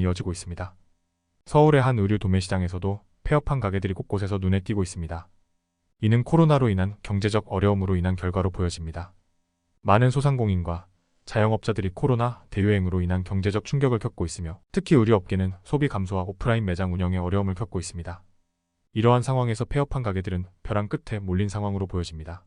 이어지고 있습니다. 서울의 한 의류 도매시장에서도 폐업한 가게들이 곳곳에서 눈에 띄고 있습니다. 이는 코로나로 인한 경제적 어려움으로 인한 결과로 보여집니다. 많은 소상공인과 자영업자들이 코로나 대유행으로 인한 경제적 충격을 겪고 있으며 특히 의류업계는 소비 감소와 오프라인 매장 운영에 어려움을 겪고 있습니다. 이러한 상황에서 폐업한 가게들은 벼랑 끝에 몰린 상황으로 보여집니다.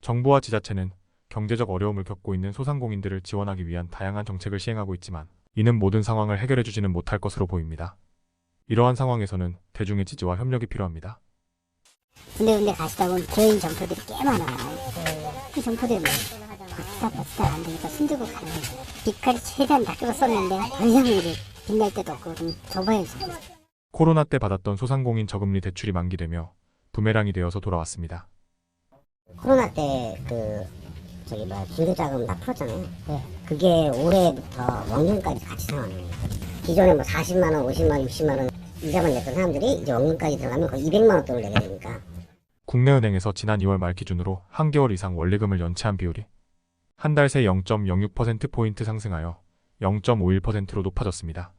정부와 지자체는 경제적 어려움을 겪고 있는 소상공인들을 지원하기 위한 다양한 정책을 시행하고 있지만 이는 모든 상황을 해결해주지는 못할 것으로 보입니다. 이러한 상황에서는 대중의 지지와 협력이 필요합니다. 군데군데 가시다 보면 개인 점포들이 꽤 많아요. 그 점포들이 뭐 버티다 버티다 안 되니까 숨들고 가는 거죠. 빛깔이 최대한 다 끌었었는데 더 이상 이제 빛날 때도 없고 좀 좁아야죠. 코로나 때 받았던 소상공인 저금리 대출이 만기되며 부메랑이 되어서 돌아왔습니다. 코로나 때 그 저기 뭐야 중개자금 다 풀었잖아요. 그게 올해부터 원금까지 같이 상환해요. 기존에 뭐 40만 원, 50만 원, 60만 원 이자만 냈던 사람들이 이제 원금까지 들어가면 거의 200만 원 돈을 내게 되니까 국내은행에서 지난 2월 말 기준으로 한 개월 이상 원리금을 연체한 비율이 한 달 새 0.06%포인트 상승하여 0.51%로 높아졌습니다.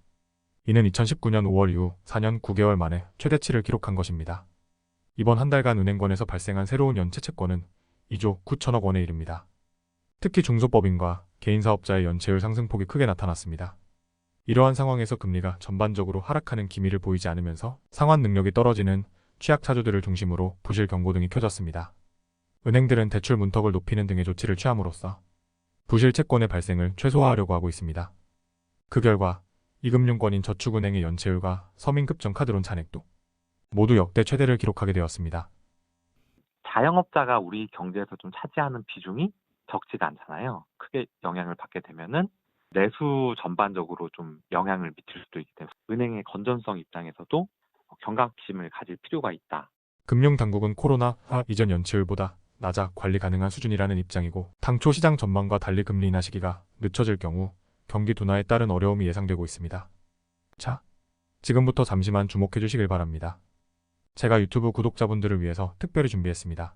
이는 2019년 5월 이후 4년 9개월 만에 최대치를 기록한 것입니다. 이번 한 달간 은행권에서 발생한 새로운 연체 채권은 2조 9천억 원에 이릅니다. 특히 중소법인과 개인사업자의 연체율 상승폭이 크게 나타났습니다. 이러한 상황에서 금리가 전반적으로 하락하는 기미를 보이지 않으면서 상환 능력이 떨어지는 취약차주들을 중심으로 부실 경고등이 켜졌습니다. 은행들은 대출 문턱을 높이는 등의 조치를 취함으로써 부실 채권의 발생을 최소화하려고 하고 있습니다. 그 결과 이금융권인 저축은행의 연체율과 서민급정 카드론 잔액도 모두 역대 최대를 기록하게 되었습니다. 자영업자가 우리 경제에서 좀 차지하는 비중이 적지가 않잖아요. 크게 영향을 받게 되면은 내수 전반적으로 좀 영향을 미칠 수도 있기 때문에 은행의 건전성 입장에서도 경각심을 가질 필요가 있다. 금융당국은 코로나 이전 연체율보다 낮아 관리 가능한 수준이라는 입장이고 당초 시장 전망과 달리 금리 인하 시기가 늦춰질 경우 경기 둔화에 따른 어려움이 예상되고 있습니다. 자, 지금부터 잠시만 주목해 주시길 바랍니다. 제가 유튜브 구독자분들을 위해서 특별히 준비했습니다.